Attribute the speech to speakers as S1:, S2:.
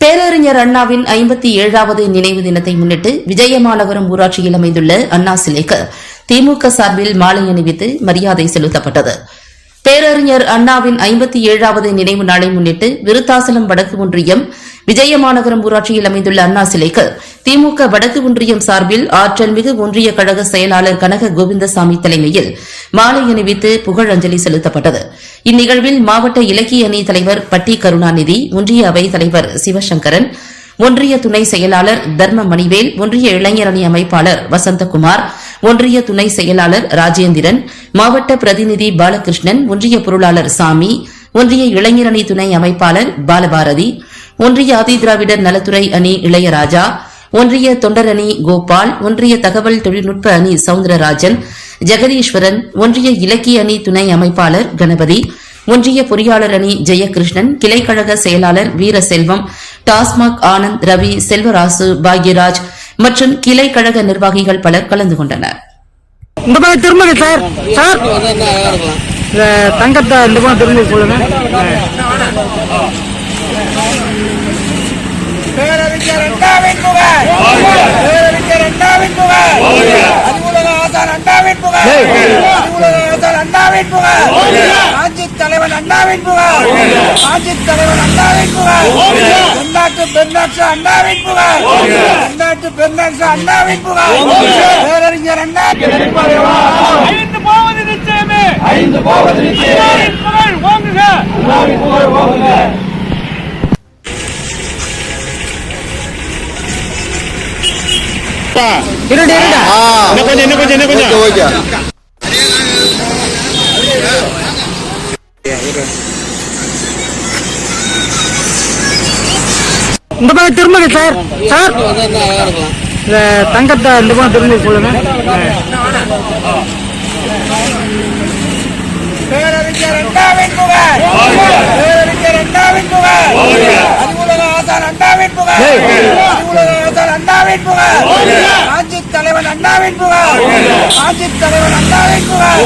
S1: பேரறிஞர் அண்ணாவின் ஐம்பத்தி ஏழாவது நினைவு தினத்தை முன்னிட்டு விஜயமாநகரம் ஊராட்சியில் அமைந்துள்ள அண்ணா சிலைக்கு திமுக சார்பில் மாலை அணிவித்து மரியாதை செலுத்தப்பட்டது. பேரறிஞர் அண்ணாவின் ஐம்பத்தி ஏழாவது நினைவு நாளை முன்னிட்டு விருத்தாசலம் வடக்கு ஒன்றியம் விஜயமாநகரம் ஊராட்சியில் அமைந்துள்ள அண்ணா சிலைக்கு திமுக வடக்கு ஒன்றியம் சார்பில் ஆற்றல்மிகு ஒன்றிய கழக செயலாளர் கனக கோவிந்தசாமி தலைமையில் மாலை அணிவித்து புகழஞ்சலி செலுத்தப்பட்டது. இந்நிகழ்வில் மாவட்ட இலக்கிய அணி தலைவர் பட்டி கருணாநிதி ஒன்றிய அவைத் தலைவர் சிவசங்கரன் ஒன்றிய துணை செயலாளர் தர்ம மணிவேல் ஒன்றிய இளைஞர் அணி அமைப்பாளர் வசந்தகுமார் ஒன்றிய துணை செயலாளர் ராஜேந்திரன் மாவட்ட பிரதிநிதி பாலகிருஷ்ணன் ஒன்றிய பொருளாளர் சாமி ஒன்றிய இளைஞர் அணி துணை அமைப்பாளர் பாலபாரதி ஒன்றிய ஆதிதிராவிடர் நலத்துறை அணி இளையராஜா ஒன்றிய தொண்டர் அணி கோபால் ஒன்றிய தகவல் தொழில்நுட்ப அணி சவுந்தரராஜன் ஜெகதீஸ்வரன் ஒன்றிய இலக்கிய அணி துணை அமைப்பாளர் கணபதி ஒன்றிய பொறியாளர் அணி ஜெயகிருஷ்ணன் கிளைக்கழக செயலாளர் வீரசெல்வம் டாஸ்மாக் ஆனந்த் ரவி செல்வராசு பாக்யராஜ் மற்றும் கிளை கழக நிர்வாகிகள் பலர் கலந்து கொண்டனர்.
S2: இந்த பக்கம் திரும்புங்க சார் சார். இந்த தங்கத்தை இந்த பக்கம் திரும்ப சொல்லுங்க.
S3: பேரறிஞர் அண்ணாவின் புகழ் பேரறிஞர் அண்ணாவின் புகழ் அறிவுலக ஆசான் அண்ணாவின் புகழ். காஞ்சி தலைவன் அண்ணாவின் புகழ். காஞ்சி தலைவன் அண்ணாவின் புகழ். தென்னாட்டு பெண்ணாற்று அண்ணாவின் புகழ். தென்னாட்டு பெண்ணாற்று அண்ணாவின் புகழ். பேரறிஞர் அண்ணா.
S4: ஐந்து போவது நிச்சயமே. ஐந்து போவது நிச்சயமே.
S2: இருடு இருடா
S5: இன்னும் கொஞ்சம் இன்னும் கொஞ்சம் இன்னும் கொஞ்சம்.
S2: இந்த பக்கம் திரும்புங்க சார். சார். இந்த தங்கத்தை இந்த பக்கம் திரும்ப சொல்லுங்க.
S3: பேரறிஞர் அண்ணாவின் புகழ். பேரறிஞர் அண்ணாவின் புகழ். அண்ணாவின் புகழ். காஞ்சி தலைவன் அண்ணாவின் புகழ். காஞ்சி தலைவன் அண்ணாவின் புகழ்.